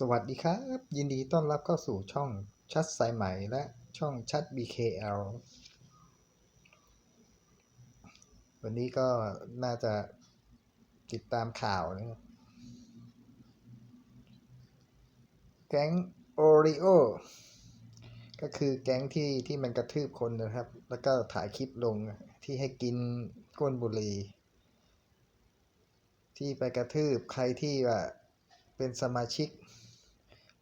สวัสดีครับ ยินดีต้อนรับเข้าสู่ช่องชัดสายไหม่และช่องชัด BKL วันนี้ก็น่าจะติดตามข่าวนะครับแก๊งโอริโอก็คือแก๊งที่ที่มันกระทืบคนนะครับ แล้วก็ถ่ายคลิปลงที่ให้กินก้นบุหรี่ที่ไปกระทืบใครที่ว่าเป็นสมาชิก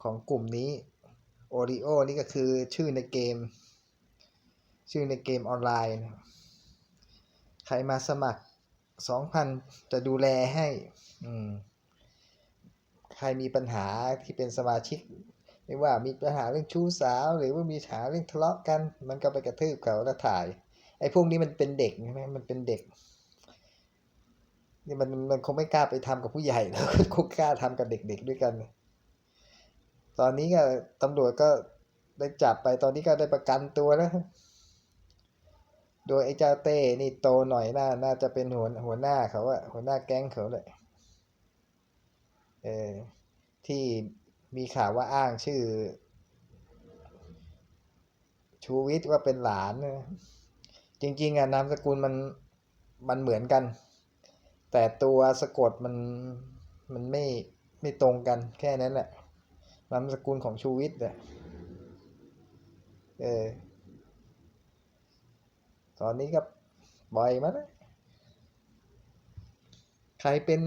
ของกลุ่มนี้โอริโอนี่ก็คือชื่อในเกม ชื่อในเกมออนไลน์ ใครมาสมัคร2,000จะดูแลให้ใครมีปัญหาที่เป็นสมาชิกไม่ว่ามีปัญหาเรื่องชู้สาว หรือว่ามีปัญหาเรื่องทะเลาะกัน มันก็ไปกระทืบเขาแล้วถ่าย ไอ้พวกนี้มันเป็นเด็กใช่ไหมมันเป็นเด็กนี่มันมันคงไม่กล้าไปทำกับผู้ใหญ่แล้วคงกล้าทำกับเด็ก ๆ ด้วยกัน ตอนนี้ก็ตำรวจก็ได้จับไปตอนนี้ก็ได้ประกันตัวแล้วโดยไอ้เจ้าเต้นี่โตหน่อยน่าน่าจะเป็นหัวหัวหน้าเขาอะหัวหน้าแก๊งเขาเลยเออที่มีข่าวว่าอ้างชื่อ ชูวิทย์ว่าเป็นหลาน จริง ๆอะนามสกุลมันมันเหมือนกัน แต่ตัวสะกดมันมันไม่ไม่ตรงกันแค่นั้นแหละ นามสกุลของชูวิทย์เนี่ยเออ ตอนนี้ก็ปล่อยมาแล้วใครเป็น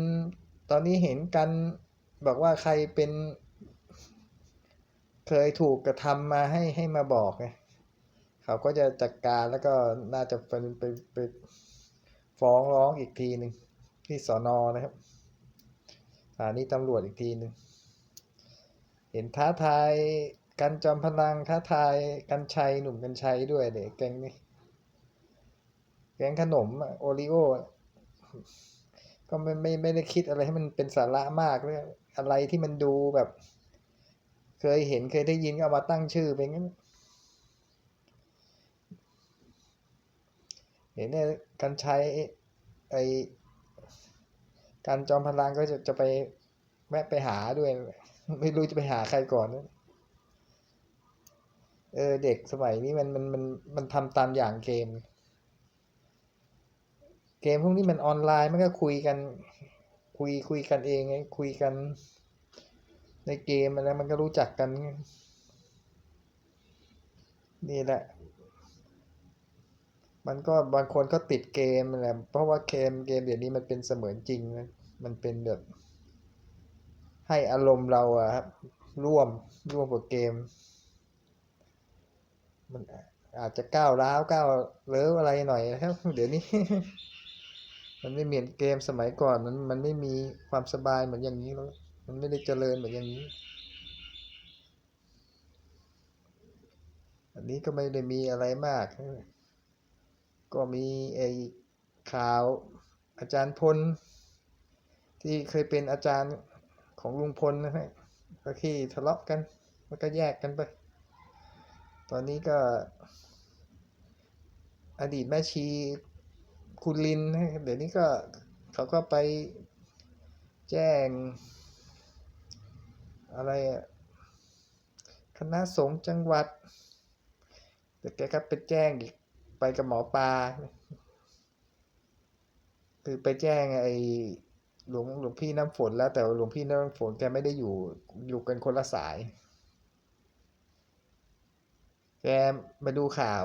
ตอนนี้เห็นกันบอกว่าใครเป็นเคยถูกกระทำมาให้ให้มาบอกไงเขาก็จะจัดการแล้วก็น่าจะเป็นไปไปฟ้องร้องอีกทีหนึ่งที่สอนอนะครับสถานีตำรวจอีกทีหนึ่ง ห็นท้าทายกันจอมพลังท้าทายกันชัยหนุ่มกันชัยด้วยเด็กแกงนี้แกงขนมโอริโอก็ไม่ไม่ไม่ได้คิดอะไรให้มันเป็นสาระมากเลยอะไรที่มันดูแบบ เคยเห็นเคยได้ยินก็เอามาตั้งชื่อเป็นงั้นเห็นเนี่ยกันชัยไอการจอมพลังก็จะจะไปแวะไปหาด้วย ไม่รู้จะไปหาใครก่อนนะเออเด็กสมัยนี้มันมันมันมันทำตามอย่างเกม เกมพวกนี้มันออนไลน์มันก็คุยกัน คุยคุยกันเองไงคุยกัน ในเกมอะไรมันก็รู้จักกัน นี่แหละ มันก็บางคนก็ติดเกมแหละเพราะว่าเกมเกมเดี๋ยวนี้มันเป็นเสมือนจริงนะมันเป็นแบบ ให้อารมณ์เราอะครับร่วมร่วมกับเกม มันอาจจะก้าวร้าวก้าวเลิฟอะไรหน่อยนะครับ เดี๋ยวนี้ มันไม่เหมือนเกมสมัยก่อนมันมันไม่มีความสบายเหมือนอย่างนี้แล้วมันไม่ได้เจริญเหมือนอย่างนี้ อันนี้ก็ไม่ได้มีอะไรมาก ก็มีไอ้ข่าวอาจารย์พล ที่เคยเป็นอาจารย์ ของลุงพลนะฮะก็ที่ทะเลาะกันแล้วก็แยกกันไป ตอนนี้ก็ อดีตแม่ชีคุณลินนะเดี๋ยวนี้ก็เขาก็ไปแจ้ง อะไรคณะสงฆ์จังหวัด แต่แกก็ไปแจ้งอีกไปกับหมอปลาคือไปแจ้งไอ้ หลวงหลวงพี่น้ำฝนแล้ว แต่หลวงพี่น้ำฝนแกไม่ได้อยู่อยู่กันคนละสาย แกมาดูข่าว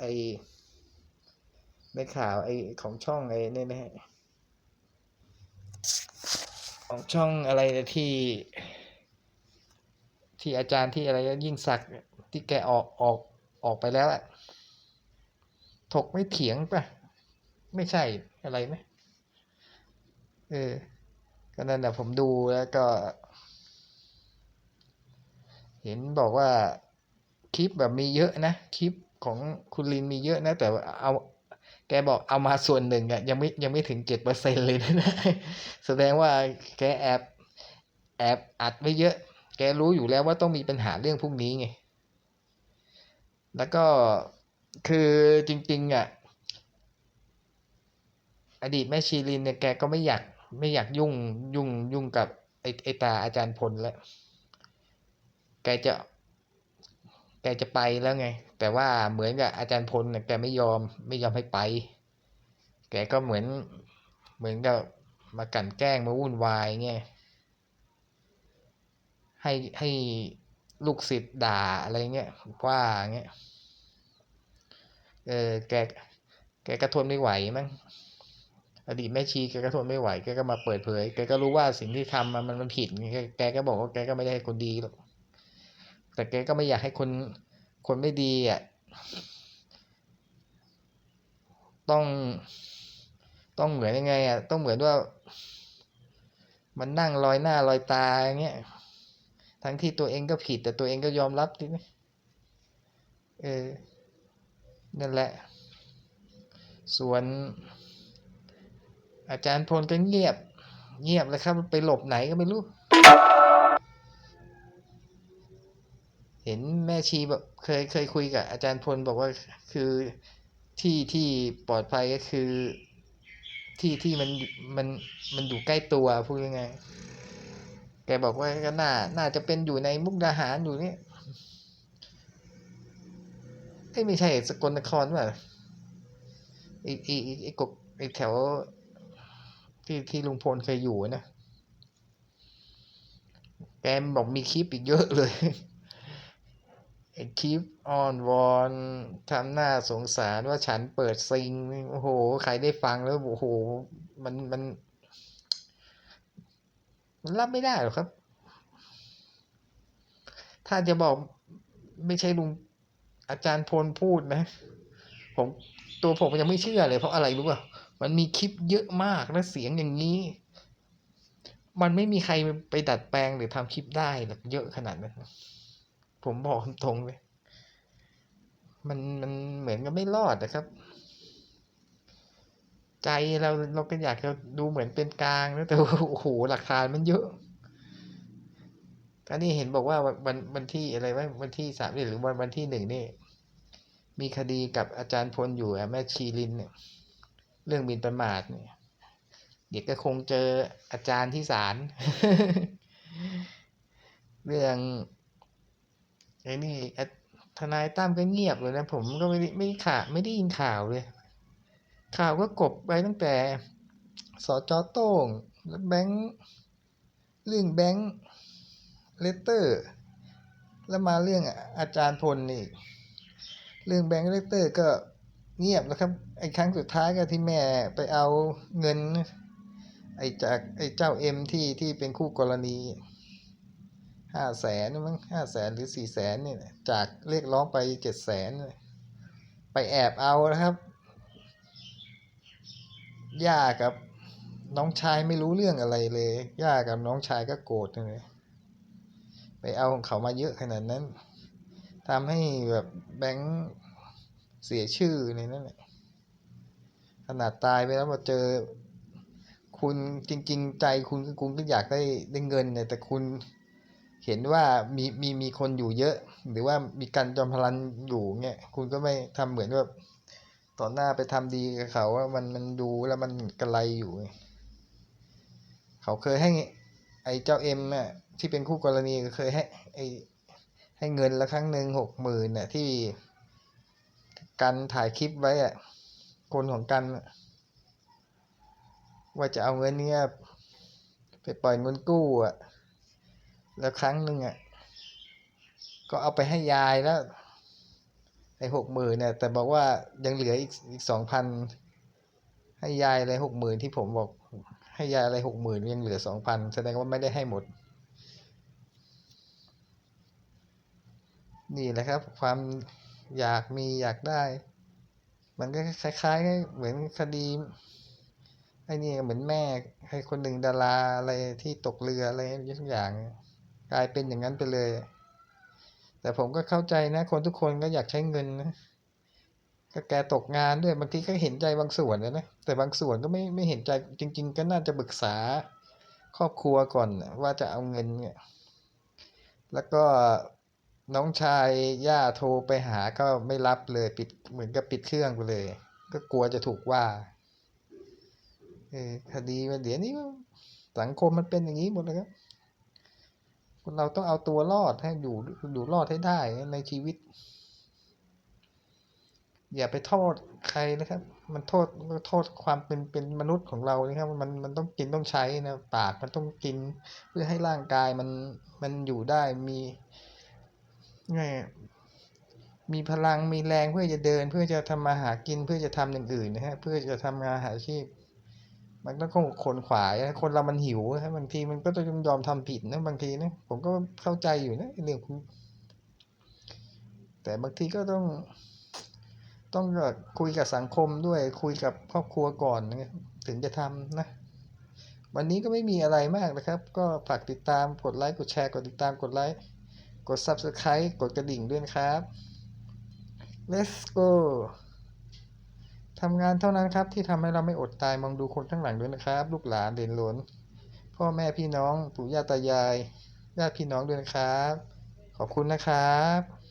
ไอ้ในข่าวไอ้ของช่องไอ้นี่นะของช่องอะไรที่ ที่อาจารย์ที่อะไรยิ่งศักที่แกออกออกออกไปแล้วอะถกไม่เถียงปะไม่ใช่อะไรไหม เออ ก็นั่นแหละผมดูแล้วก็ เห็นบอกว่าคลิปแบบมีเยอะนะ คลิปของคุณลินมีเยอะนะ แต่เอาแกบอกเอามาส่วนหนึ่งอะยังไม่ยังไม่ถึงเจ็ดเปอร์เซ็นเลยนะแสดงว่าแกแอบแอบอัดไว้เยอะ แกรู้อยู่แล้วว่าต้องมีปัญหาเรื่องพวกนี้ไง แล้วก็คือจริง ๆอะอดีตแม่ชีลินเนี่ยแกก็ไม่อยาก ไม่อยากยุ่งยุ่งยุ่งกับไอ้ไอ้ตาอาจารย์พลแล้วแกจะ แกจะไปแล้วไง แต่ว่าเหมือนกับอาจารย์พลเนี่ยแกไม่ยอมไม่ยอมให้ไป แกก็เหมือนเหมือนกับมากั่นแกล้งมาวุ่นวายเงี้ยให้ให้ลูกศิษย์ด่าอะไรเงี้ยว่าเงี้ยเออแกแกก็ทนไม่ไหวมั้ง อดีตแม่ชีแกก็ทนไม่ไหวแกก็มาเปิดเผยแกก็รู้ว่าสิ่งที่ทำมันมันผิดแกแกก็บอกว่าแกก็ไม่ได้คนดีหรอกแต่แกก็ไม่อยากให้คนคนไม่ดีอะต้องต้องเหมือนยังไงอะต้องเหมือนว่า มันนั่งลอยหน้าลอยตาอย่างเงี้ยทั้งที่ตัวเองก็ผิด แต่ตัวเองก็ยอมรับดิเออนั่นแหละ ส่วน อาจารย์พลก็เงียบ เงียบเลยครับไปหลบไหนก็ไม่รู้ เห็นแม่ชีแบบเคยเคยคุยกับอาจารย์พลบอกว่าคือที่ที่ปลอดภัยก็คือที่ที่มันมันมันอยู่ใกล้ตัวพูดยังไงแกบอกว่าก็น่า น่าจะเป็นอยู่ในมุกดาหารอยู่เนี่ยไม่ใช่สกลนครว่ะอ้ไอ้ไอ้ไอ้กกไอแถว ที่ที่ลุงพลเคยอยู่นะแกบอกมีคลิปอีกเยอะเลยไอคลิปอ้อนวอนทำหน้าสงสารว่าฉันเปิดซิงโอ้โห ใครได้ฟังแล้วโอ้โห มันมัน มันรับไม่ได้หรอกครับ ถ้าจะบอกไม่ใช่ลุงอาจารย์พลพูดนะ ผมตัวผมยังไม่เชื่อเลยเพราะอะไรรู้ป่ะ มันมีคลิปเยอะมากและเสียงอย่างนี้ มันไม่มีใครไปดัดแปลงหรือทำคลิปได้หรอกเยอะขนาดนั้นผมบอกตรงเลยมันมันเหมือนกับไม่รอดนะครับ ใจเราเราก็อยากจะดูเหมือนเป็นกลางนะแต่โอ้โหหลักฐานมันเยอะอันนี้เห็นบอกว่าวันวันที่อะไรว่าวันที่สามหรือวันวันที่หนึ่งนี่ มีคดีกับอาจารย์พลอยู่แม่ชีลินเนี่ย เรื่องหมินประมาทเนี่ยเดี๋ยวก็คงเจออาจารย์ที่ศาลเรื่องไอ้นี่ทนายตั้มก็เงียบเลยนะ ผมก็ไม่ได้ไม่ข่าไม่ได้ยินข่าวเลย ข่าวก็กบไปตั้งแต่สจโต้งแล้วแบงค์เรื่องแบงค์เลตเตอร์ แล้วมาเรื่องอาจารย์พลนี่เรื่องแบงค์เลตเตอร์ก็ เงียบนะครับ ไอ้ครั้งสุดท้ายก็ที่แม่ไปเอาเงิน ไอ้จากไอ้เจ้าเอ็มที่ที่เป็นคู่กรณีห้าแสนมั้งห้าแสนหรือสี่แสนเนี่ยจากเรียกร้องไปเจ็ดแสนไปแอบเอานะครับย่ากับน้องชายไม่รู้เรื่องอะไรเลยย่ากับน้องชายก็โกรธเลยไปเอาของเขามาเยอะขนาดนั้นทำให้แบบแบงค์ เสียชื่อในนั้นแหละขนาดตายไปแล้วมาเจอ คุณจริง ๆ ใจคุณคุณก็อยากได้ได้เงินเนี่ยแต่คุณเห็นว่ามีมีมีคนอยู่เยอะ หรือว่ามีการจอมพลันอยู่เงี้ยคุณก็ไม่ทำเหมือนว่าต่อหน้าไปทำดีกับเขาว่ามันมันดูแล้วมันกระไรอยู่ เขาเคยให้ ไอ้เจ้าเอ็มอะที่เป็นคู่กรณีก็เคยให้ไอ้ให้เงินละครั้งหนึ่งหกหมื่นน่ะที่ กันถ่ายคลิปไว้อะคนของกัน ว่าจะเอาเงินเนี้ยไปปล่อยเงินกู้อะ แล้วครั้งหนึ่งอะ ก็เอาไปให้ยายแล้วไอ้หกหมื่นเนี่ย แต่บอกว่ายังเหลืออีกอีกสองพันให้ยายอะไรหกหมื่นที่ผมบอก ให้ยายอะไรหกหมื่นยังเหลือสองพันแสดงว่าไม่ได้ให้หมด นี่แหละครับ ความ อยากมีอยากได้ มันก็คล้ายๆเหมือนคดีไอ้นี่เหมือนแม่ใครคนหนึ่งดาราอะไรที่ตกเรืออะไรทุกอย่าง กลายเป็นอย่างนั้นไปเลย แต่ผมก็เข้าใจนะ คนทุกคนก็อยากใช้เงินนะก็แกตกงานด้วยบางทีก็เห็นใจบางส่วนนะนะแต่บางส่วนก็ไม่ไม่เห็นใจจริง ๆ ก็น่าจะปรึกษาครอบครัวก่อนว่าจะเอาเงินเนี่ยแล้วก็ น้องชายย่าโทรไปหาก็ไม่รับเลยปิดเหมือนกับปิดเครื่องไปเลย ก็กลัวจะถูกว่าเออคดีมันเดี๋ยวนี้สังคมมันเป็นอย่างนี้หมดเลยครับเราต้องเอาตัวรอดให้อยู่อยู่รอดให้ได้ในชีวิต อย่าไปโทษใครนะครับ มันโทษโทษความเป็นเป็นมนุษย์ของเรานะครับ มันมันต้องกินต้องใช้นะปากมันต้องกิน เพื่อให้ร่างกายมันมันอยู่ได้มี ไงมีพลังมีแรงเพื่อจะเดิน เพื่อจะทำมาหากินเพื่อจะทำอย่างอื่นนะฮะ เพื่อจะทำงานหาอาชีพ มันต้องคงขนขวายคนเรามันหิวนะบางทีมันก็ต้องยอมทำผิดนะบางทีนะผมก็เข้าใจอยู่นะเรื่องแต่บางทีก็ต้อง ต้องคุยกับสังคมด้วยคุยกับครอบครัวก่อนนะถึงจะทำนะ วันนี้ก็ไม่มีอะไรมากนะครับ ก็ฝากติดตามกดไลค์กดแชร์กดติดตามกดไลค์ กด Subscribe กดกระดิ่งด้วยนะครับ Let's go ทำงานเท่านั้นครับที่ทำให้เราไม่อดตายมองดูคนข้างหลังด้วยนะครับ ลูกหลานเด่นหลนพ่อแม่พี่น้องปู่ย่าตายายญาติพี่น้องด้วยนะครับ ขอบคุณนะครับ